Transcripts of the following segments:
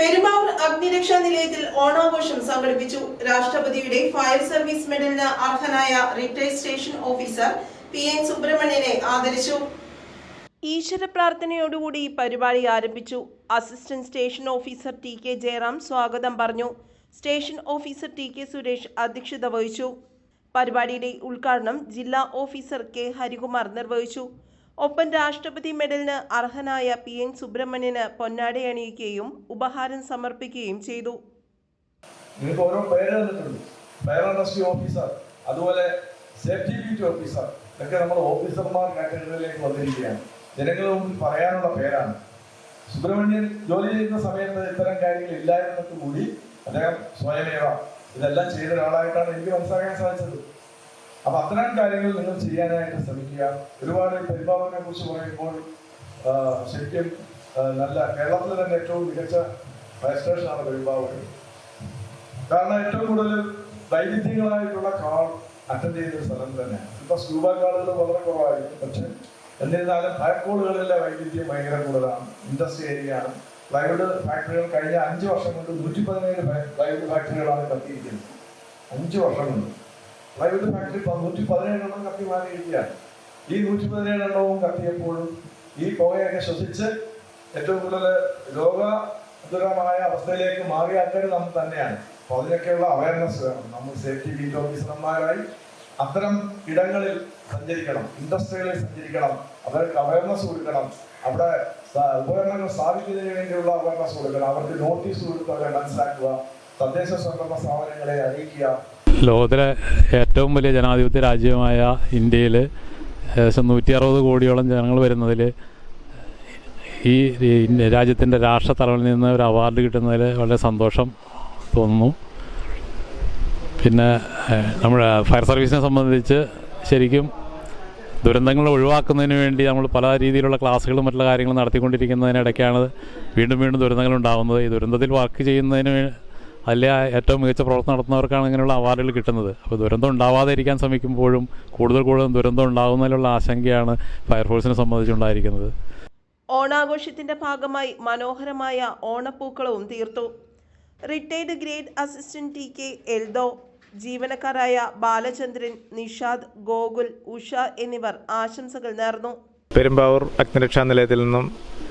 പെരുമ്പാവൂർ അഗ്നിരക്ഷാ നിലയത്തിൽ ഓണാഘോഷം സംഘടിപ്പിച്ചു. രാഷ്ട്രപതിയുടെ ഫയർ സർവീസ് മെഡലിന് അർഹനായ retired station officer P N സുബ്രഹ്മണ്യനെ ആദരിച്ചു. ഈശ്വര പ്രാർത്ഥനയോടുകൂടി പരിപാടി ആരംഭിച്ചു. Assistant station officer T K Jayaram സ്വാഗതം പറഞ്ഞു. Station officer T K Suresh അധ്യക്ഷത വഹിച്ചു. പരിപാടിയുടെ ഉദ്ഘാടനം ജില്ലാ ഓഫീസർ കെ ഹരികുമാർ നിർവഹിച്ചു. ഒപ്പം രാഷ്ട്രപതി മെഡലിന് അർഹനായ പി എൻ സുബ്രഹ്മണ്യന് പൊന്നാട അണിയിക്കുകയും ഉപഹാരം സമർപ്പിക്കുകയും ചെയ്തു. നിങ്ങൾക്ക് ഓരോ പേര് തന്നിട്ടുണ്ട് ഫയർ ഓഫീസർ അതുപോലെ സേഫ്റ്റി ഡ്യൂട്ടി ഓഫീസർ ഇതൊക്കെ നമ്മൾ ഓഫീസർമാർ കാറ്റഗറിയിലേക്ക് വന്നിരിക്കുകയാണ്. ജനങ്ങളുടെ മുമ്പിൽ പറയാനുള്ള പേരാണ്. സുബ്രഹ്മണ്യൻ ജോലി ചെയ്യുന്ന സമയത്ത് ഇത്തരം കാര്യങ്ങൾ ഇല്ലായിരുന്നിട്ട് കൂടി അദ്ദേഹം സ്വയമേവ. ഇതെല്ലാം ചെയ്ത ഒരാളായിട്ടാണ് എനിക്ക് മനസ്സിലാക്കാൻ സാധിച്ചത്. അപ്പൊ അത്തരം കാര്യങ്ങൾ നിങ്ങൾ ചെയ്യാനായിട്ട് ശ്രമിക്കുക. ഒരുപാട് പെരുമ്പാവൂരിനെ കുറിച്ച് പറയുമ്പോൾ ശരിക്കും നല്ല കേരളത്തിലെ തന്നെ ഏറ്റവും മികച്ച ഫയർ സ്റ്റേഷനാണ് പെരുമ്പാവൂർ. കാരണം ഏറ്റവും കൂടുതൽ വൈവിധ്യങ്ങളായിട്ടുള്ള കാൾ അറ്റൻഡ് ചെയ്യുന്ന സ്ഥലം തന്നെയാണ്. ഇപ്പൊ സ്കൂബ കാളുകൾ വളരെ കുറവായിരിക്കും. പക്ഷെ എന്നിരുന്നാലും ഫയർ കോളുകളിലെ വൈവിധ്യം ഭയങ്കര കൂടുതലാണ്. ഇൻഡസ്ട്രി ഏരിയ ആണ്. പ്ലൈവുഡ് ഫാക്ടറികൾ കഴിഞ്ഞ അഞ്ച് വർഷം കൊണ്ട് നൂറ്റി പതിനേഴ് പ്ലൈവുഡ് ഫാക്ടറികളാണ് കത്തിയിരിക്കുന്നത്. അഞ്ച് വർഷം കൊണ്ട്. പ്ലൈവുഡ് ഫാക്ടറി നൂറ്റി പതിനേഴെണ്ണം കത്തി മാറിയിരിക്കുകയാണ്. ഈ നൂറ്റി പതിനേഴെണ്ണവും കത്തിയപ്പോഴും ഈ പുകയൊക്കെ ശ്വസിച്ച് ഏറ്റവും കൂടുതൽ രോഗദുരമായ അവസ്ഥയിലേക്ക് മാറിയ ആൾക്കാർ നമ്മൾ തന്നെയാണ്. അപ്പൊ അതിനൊക്കെയുള്ള അവയർനെസ് വേണം. നമ്മൾ സേഫ്റ്റി ബീറ്റ് ഓഫീസർമാരായി അത്തരം ഇടങ്ങളിൽ സഞ്ചരിക്കണം. ഇൻഡസ്ട്രികളിൽ സഞ്ചരിക്കണം. അവർക്ക് അവയർനെസ് കൊടുക്കണം. അവിടെ ഉപകരണങ്ങൾ സ്ഥാപിക്കുന്നതിന് വേണ്ടിയുള്ള അവയർനെസ് കൊടുക്കണം. അവർക്ക് നോട്ടീസ് കൊടുത്ത് അവരെ മനസ്സിലാക്കുക. തദ്ദേശ സ്വയംഭരണ സ്ഥാപനങ്ങളെ അറിയിക്കുക. ലോകത്തിലെ ഏറ്റവും വലിയ ജനാധിപത്യ രാജ്യമായ ഇന്ത്യയിൽ ഏകദേശം നൂറ്റി അറുപത് കോടിയോളം ജനങ്ങൾ വരുന്നതിൽ ഈ രാജ്യത്തിന്റെ രാഷ്ട്ര തലവനിൽ നിന്ന് ഒരു അവാർഡ് കിട്ടുന്നതിൽ വളരെ സന്തോഷം തോന്നുന്നു. പിന്നെ നമ്മുടെ ഫയർ സർവീസിനെ സംബന്ധിച്ച് ശരിക്കും ദുരന്തങ്ങൾ ഒഴിവാക്കുന്നതിന് വേണ്ടി നമ്മൾ പല രീതിയിലുള്ള ക്ലാസ്സുകളും മറ്റുള്ള കാര്യങ്ങളും നടത്തിക്കൊണ്ടിരിക്കുന്നതിനിടയ്ക്കാണ് വീണ്ടും വീണ്ടും ദുരന്തങ്ങൾ ഉണ്ടാകുന്നത്. ഈ ദുരന്തത്തിൽ വർക്ക് ചെയ്യുന്നതിന് അതിലെ ഏറ്റവും മികച്ച പ്രവർത്തനം നടത്തുന്നവർക്കാണ് ഇങ്ങനെയുള്ള അവാർഡുകൾ കിട്ടുന്നത്. അപ്പോൾ ദുരന്തം ഉണ്ടാവാതെ ഇരിക്കാൻ ശ്രമിക്കുമ്പോഴും കൂടുതൽ കൂടുതൽ ദുരന്തം ഉണ്ടാകുന്നതിലുള്ള ആശങ്കയാണ് ഫയർഫോഴ്സിനെ സംബന്ധിച്ചുണ്ടായിരിക്കുന്നത് ഓണാഘോഷത്തിന്റെ ഭാഗമായി മനോഹരമായ ഓണപ്പൂക്കളവും തീർത്തു. Retired grade assistant T K Eldho ജീവനക്കാരായ Balachandran Nishad Gokul Usha എന്നിവർ ആശംസകൾ നേർന്നു. പെരുമ്പാവൂർ അഗ്നിരക്ഷാ നിലയത്തിൽ നിന്നും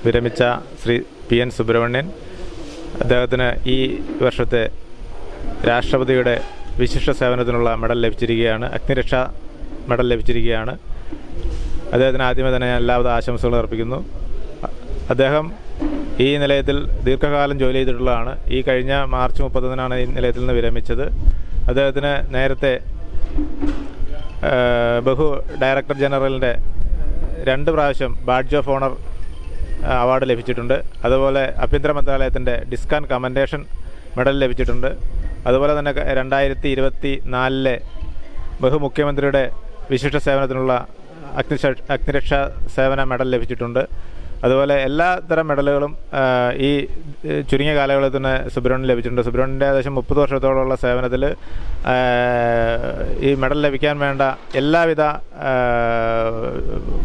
വിരമിച്ച ശ്രീ പി എൻ സുബ്രഹ്മണ്യൻ അദ്ദേഹത്തിന് ഈ വർഷത്തെ രാഷ്ട്രപതിയുടെ വിശിഷ്ട സേവനത്തിനുള്ള മെഡൽ ലഭിച്ചിരിക്കുകയാണ് അഗ്നിരക്ഷാ മെഡൽ ലഭിച്ചിരിക്കുകയാണ്. അദ്ദേഹത്തിന് ആദ്യമേ തന്നെ ഞാൻ എല്ലാവിധ ആശംസകളും അർപ്പിക്കുന്നു. അദ്ദേഹം ഈ നിലയത്തിൽ ദീർഘകാലം ജോലി ചെയ്തിട്ടുള്ളതാണ്. ഈ കഴിഞ്ഞ മാർച്ച് മുപ്പത്തൊന്നിനാണ് ഈ നിലയത്തിൽ നിന്ന് വിരമിച്ചത്. അദ്ദേഹത്തിന് നേരത്തെ ബഹു ഡയറക്ടർ ജനറലിന്റെ രണ്ട് പ്രാവശ്യം ബാഡ്ജ് ഓഫ് ഓണർ അവാർഡ് ലഭിച്ചിട്ടുണ്ട്. അതുപോലെ ആഭ്യന്തര മന്ത്രാലയത്തിന്റെ ഡിസ്കാൻ കമൻഡേഷൻ മെഡൽ ലഭിച്ചിട്ടുണ്ട്. അതുപോലെ തന്നെ രണ്ടായിരത്തി ഇരുപത്തി നാലിലെ ബഹുമുഖ്യമന്ത്രിയുടെ വിശിഷ്ട സേവനത്തിനുള്ള അഗ്നിരക്ഷാ സേവന മെഡൽ ലഭിച്ചിട്ടുണ്ട്. അതുപോലെ എല്ലാ തരം മെഡലുകളും ഈ ചുരുങ്ങിയ കാലയളവിൽ തന്നെ സുബ്രഹ്മണ്യൻ ലഭിച്ചിട്ടുണ്ട്. സുബ്രഹ്മണ്യന്റെ ഏകദേശം മുപ്പത് വർഷത്തോളമുള്ള സേവനത്തിൽ ഈ മെഡൽ ലഭിക്കാൻ വേണ്ട എല്ലാവിധ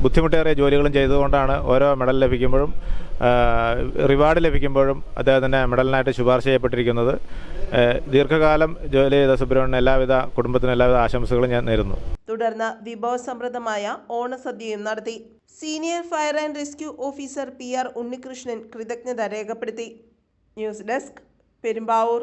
ബുദ്ധിമുട്ടേറിയ ജോലികളും ചെയ്തുകൊണ്ടാണ് ഓരോ മെഡൽ ലഭിക്കുമ്പോഴും റിവാർഡ് ലഭിക്കുമ്പോഴും അദ്ദേഹത്തിന്റെ മെഡലിനായിട്ട് ശുപാർശ ചെയ്യപ്പെട്ടിരിക്കുന്നത്. ദീർഘകാലം ജോലി ചെയ്ത സുബ്രഹ്മണ്യൻ എല്ലാവിധ കുടുംബത്തിനും എല്ലാവിധ ആശംസകളും ഞാൻ നേരുന്നു. തുടർന്ന് വിഭവസമൃദ്ധമായ ഓണസദ്യയും നടത്തി. Senior fire and rescue officer P R Unnikrishnan കൃതജ്ഞത രേഖപ്പെടുത്തി. News desk Perumbavoor.